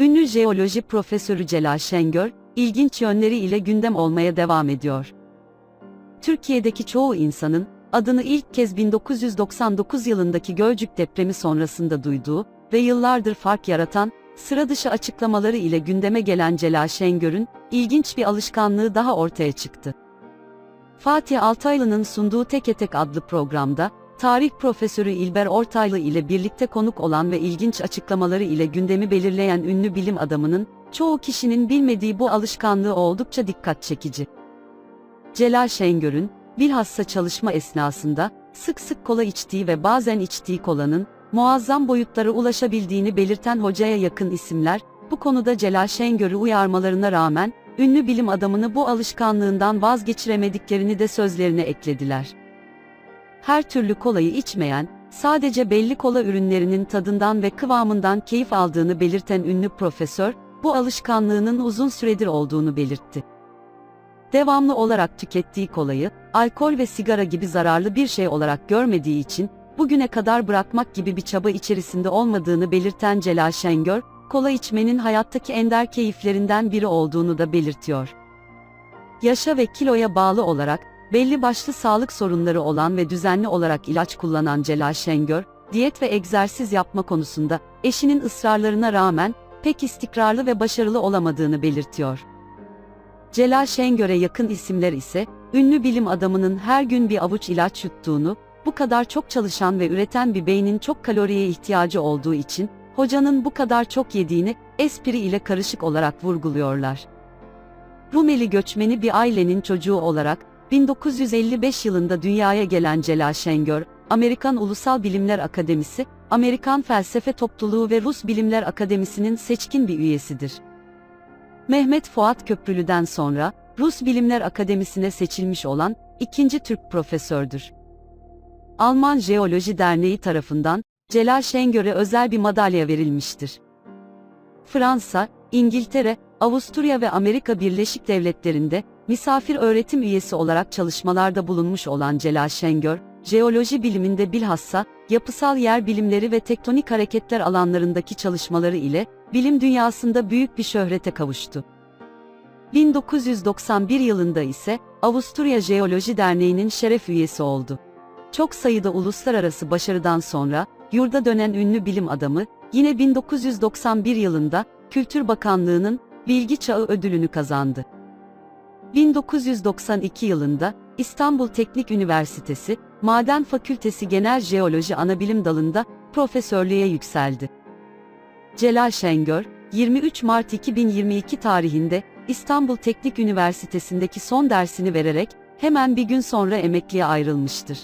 ünlü jeoloji profesörü Celal Şengör, ilginç yönleri ile gündem olmaya devam ediyor. Türkiye'deki çoğu insanın, adını ilk kez 1999 yılındaki Gölcük depremi sonrasında duyduğu ve yıllardır fark yaratan, sıra dışı açıklamaları ile gündeme gelen Celal Şengör'ün, ilginç bir alışkanlığı daha ortaya çıktı. Fatih Altaylı'nın sunduğu Teke Tek adlı programda, tarih profesörü İlber Ortaylı ile birlikte konuk olan ve ilginç açıklamaları ile gündemi belirleyen ünlü bilim adamının, çoğu kişinin bilmediği bu alışkanlığı oldukça dikkat çekici. Celal Şengör'ün, bilhassa çalışma esnasında, sık sık kola içtiği ve bazen içtiği kolanın, muazzam boyutlara ulaşabildiğini belirten hocaya yakın isimler, bu konuda Celal Şengör'ü uyarmalarına rağmen, ünlü bilim adamını bu alışkanlığından vazgeçiremediklerini de sözlerine eklediler. Her türlü kolayı içmeyen, sadece belli kola ürünlerinin tadından ve kıvamından keyif aldığını belirten ünlü profesör, bu alışkanlığının uzun süredir olduğunu belirtti. Devamlı olarak tükettiği kolayı, alkol ve sigara gibi zararlı bir şey olarak görmediği için, bugüne kadar bırakmak gibi bir çaba içerisinde olmadığını belirten Celal Şengör, kola içmenin hayattaki ender keyiflerinden biri olduğunu da belirtiyor. Yaşa ve kiloya bağlı olarak, belli başlı sağlık sorunları olan ve düzenli olarak ilaç kullanan Celal Şengör, diyet ve egzersiz yapma konusunda, eşinin ısrarlarına rağmen, pek istikrarlı ve başarılı olamadığını belirtiyor. Celal Şengör'e yakın isimler ise, ünlü bilim adamının her gün bir avuç ilaç yuttuğunu, bu kadar çok çalışan ve üreten bir beynin çok kaloriye ihtiyacı olduğu için, hocanın bu kadar çok yediğini, espri ile karışık olarak vurguluyorlar. Rumeli göçmeni bir ailenin çocuğu olarak, 1955 yılında dünyaya gelen Celal Şengör, Amerikan Ulusal Bilimler Akademisi, Amerikan Felsefe Topluluğu ve Rus Bilimler Akademisi'nin seçkin bir üyesidir. Mehmet Fuat Köprülü'den sonra, Rus Bilimler Akademisi'ne seçilmiş olan, ikinci Türk profesördür. Alman Jeoloji Derneği tarafından, Celal Şengör'e özel bir madalya verilmiştir. Fransa, İngiltere, Avusturya ve Amerika Birleşik Devletleri'nde, misafir öğretim üyesi olarak çalışmalarda bulunmuş olan Celal Şengör, jeoloji biliminde bilhassa, yapısal yer bilimleri ve tektonik hareketler alanlarındaki çalışmaları ile, bilim dünyasında büyük bir şöhrete kavuştu. 1991 yılında ise, Avusturya Jeoloji Derneği'nin şeref üyesi oldu. Çok sayıda uluslararası başarıdan sonra, yurda dönen ünlü bilim adamı, yine 1991 yılında, Kültür Bakanlığı'nın Bilgi Çağı ödülünü kazandı. 1992 yılında, İstanbul Teknik Üniversitesi, Maden Fakültesi Genel Jeoloji Anabilim Dalı'nda profesörlüğe yükseldi. Celal Şengör, 23 Mart 2022 tarihinde İstanbul Teknik Üniversitesi'ndeki son dersini vererek hemen bir gün sonra emekliye ayrılmıştır.